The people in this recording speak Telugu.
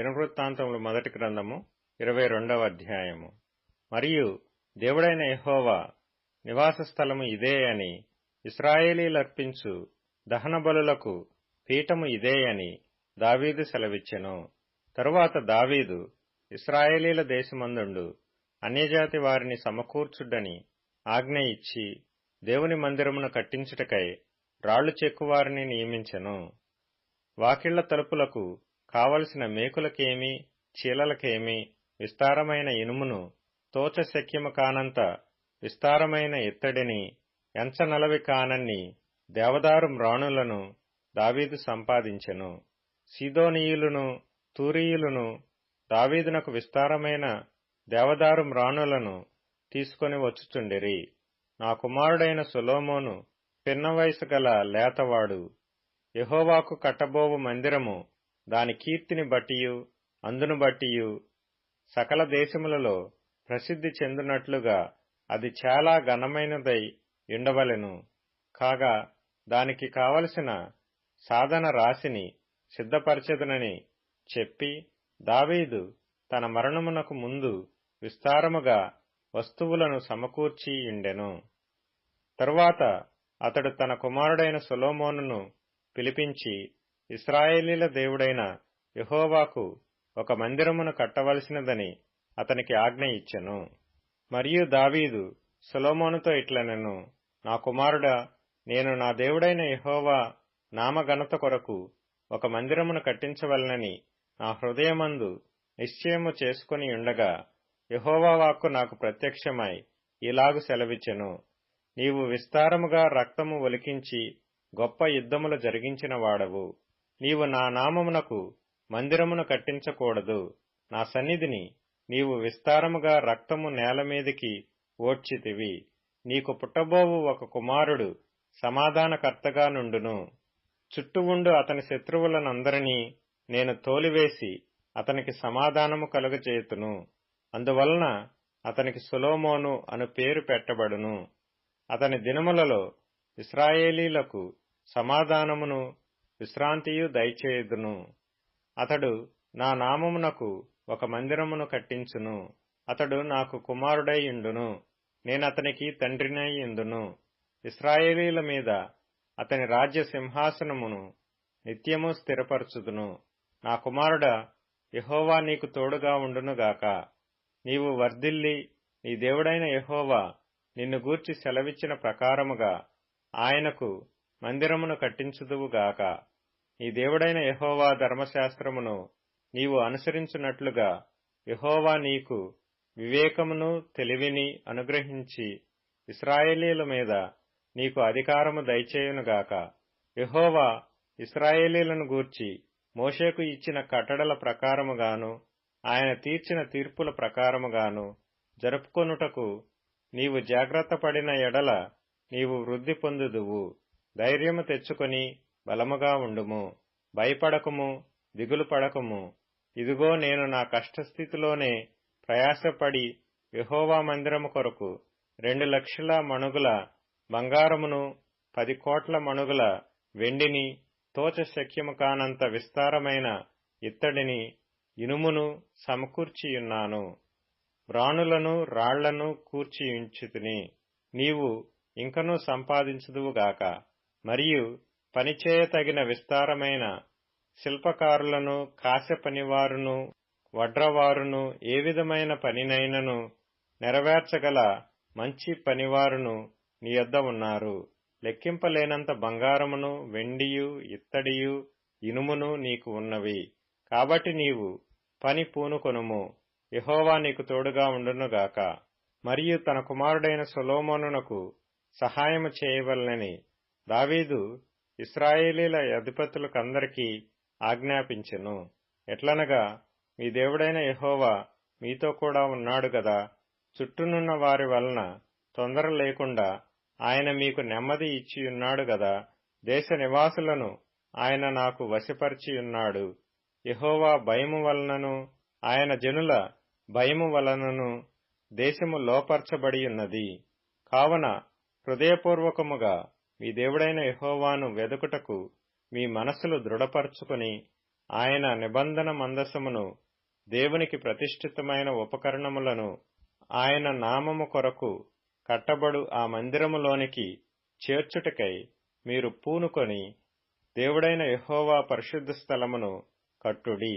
దినవృత్తాంతములు మొదటి గ్రంథము ఇరవై రెండవ అధ్యాయము. మరియు దేవుడైన ఎహోవా నివాస స్థలము ఇదే అని ఇస్రాయేలీలర్పించు దహన బలులకు పీఠము ఇదే అని దావీదు సెలవిచ్చెను. తరువాత దావీదు ఇస్రాయేలీల దేశమందుండు అన్యజాతి వారిని సమకూర్చుడని ఆజ్ఞ ఇచ్చి దేవుని మందిరమును కట్టించుటకై రాళ్ళు చెక్కువారిని నియమించెను. వాకిళ్ళ తలుపులకు కావలసిన మేకులకేమి చీలలకేమి విస్తారమైన ఇనుమును తోచశక్యము కానంత విస్తారమైన ఇత్తడిని ఎంచనలవి కానన్ని దేవదారు మ్రాణులను దావీదు సంపాదించెను. సీదోనీయులను తూరీయులను దావీదునకు విస్తారమైన దేవదారు మ్రాణులను తీసుకొని వచ్చుచుండిరి. నా కుమారుడైన సులోమోను పిన్న వయసు గల లేతవాడు యహోవాకు కట్టబోవు మందిరము దాని కీర్తిని బట్టియు అందును బట్టియు సకల దేశములలో ప్రసిద్ధి చెందినట్లుగా అది చాలా ఘనమైనదై ఉండవలెను. కాగా దానికి కావలసిన సాధన రాశిని సిద్ధపరచెదనని చెప్పి దావీదు తన మరణమునకు ముందు విస్తారముగా వస్తువులను సమకూర్చి ఉండెను. తరువాత అతడు తన కుమారుడైన సొలోమోనును పిలిపించి ఇస్రాయేలీల దేవుడైన యహోవాకు ఒక మందిరమును కట్టవలసినదని అతనికి ఆజ్ఞ ఇచ్చెను. మరియు దావీదు సొలోమోనుతో ఇట్లనెను నా కుమారుడా నేను నా దేవుడైన యహోవా నామఘనత కొరకు ఒక మందిరమును కట్టించవలనని నా హృదయమందు నిశ్చయము చేసుకుని ఉండగా యహోవా వాక్కు నాకు ప్రత్యక్షమై ఇలాగు సెలవిచ్చెను. నీవు విస్తారముగా రక్తము ఒలికించి గొప్ప యుద్ధములు జరిగించిన వాడవు. నీవు నా నామమునకు మందిరమును కట్టించకూడదు. నా సన్నిధిని నీవు విస్తారముగా రక్తము నేలమీదికి ఓడ్చితివి. నీకు పుట్టబోవు ఒక కుమారుడు సమాధానకర్తగా నుండును. చుట్టూ ఉండు అతని శత్రువులనందరినీ నేను తోలివేసి అతనికి సమాధానము కలుగచేతును అందువలన అతనికి సులోమోను అను పేరు పెట్టబడును. అతని దినములలో ఇస్రాయేలీలకు సమాధానమును విశ్రాంతియు దయచేయుదును. అతడు నా నామమునకు ఒక మందిరమును కట్టించును. అతడు నాకు కుమారుడై ఉండును నేనతనికి తండ్రినై ఇందును ఇస్రాయేలీల మీద అతని రాజ్య సింహాసనమును నిత్యము స్థిరపరచుదును. నా కుమారుడ యహోవా నీకు తోడుగా ఉండునుగాక నీవు వర్ధిల్లి నీ దేవుడైన యహోవా నిన్ను గూర్చి సెలవిచ్చిన ప్రకారముగా ఆయనకు మందిరమును కట్టించుదువుగాక నీ దేవుడైన యహోవా ధర్మశాస్త్రమును నీవు అనుసరించున్నట్లుగా యహోవా నీకు వివేకమును తెలివిని అనుగ్రహించి ఇస్రాయేలీల మీద నీకు అధికారము దయచేయునుగాక యహోవా ఇస్రాయేలీలను గూర్చి మోషేకు ఇచ్చిన కట్టడల ప్రకారముగాను ఆయన తీర్చిన తీర్పుల ప్రకారముగాను జరుపుకొనుటకు నీవు జాగ్రత్త పడిన ఎడల నీవు వృద్ధి పొందుదువు. ధైర్యము తెచ్చుకొని బలముగా ఉండుము. భయపడకము దిగులు పడకము. ఇదిగో నేను నా కష్టస్థితిలోనే ప్రయాసపడి యహోవా మందిరము కొరకు రెండు లక్షల మణుగుల బంగారమును పది కోట్ల మణుగుల వెండిని తోచ శక్యము కానంత విస్తారమైన ఇత్తడిని ఇనుమును సమకూర్చియున్నాను. బ్రాణులను రాళ్ళను కూర్చియుంచితిని. నీవు ఇంకనూ సంపాదించుదువుగాక మరియు పనిచేయతగిన విస్తారమైన శిల్పకారులను కాశ పనివారును వడ్రవారును ఏ విధమైన పనినైనను నెరవేర్చగల మంచి పనివారును నీ యొద్ద ఉన్నారు. లెక్కింపలేనంత బంగారమును వెండియు ఇత్తడియు ఇనుమును నీకు ఉన్నవి. కాబట్టి నీవు పని పూనుకొనుము. యహోవా నీకు తోడుగా ఉండునుగాక. మరియు తన కుమారుడైన సొలోమోనునకు సహాయము చేయవలనని దావీదు ఇస్రాయేలీల అధిపతులకందరికీ ఆజ్ఞాపించెను. ఎట్లనగా మీ దేవుడైన యహోవా మీతో కూడా ఉన్నాడు గదా. చుట్టూనున్న వారి వలన తొందర లేకుండా ఆయన మీకు నెమ్మది ఇచ్చియున్నాడు గదా. దేశ నివాసులను ఆయన నాకు వశపరిచియున్నాడు. యహోవా భయము వలనను ఆయన జనుల భయము వలనను దేశము లోపర్చబడియున్నది. కావున హృదయపూర్వకముగా మీ దేవుడైన యహోవాను వెదుకుటకు మీ మనస్సులు దృఢపరచుకుని ఆయన నిబంధన మందసమును దేవునికి ప్రతిష్ఠితమైన ఉపకరణములను ఆయన నామము కొరకు కట్టబడు ఆ మందిరములోనికి చేర్చుటకై మీరు పూనుకొని దేవుడైన యహోవా పరిశుద్ధ స్థలమును కట్టుడి.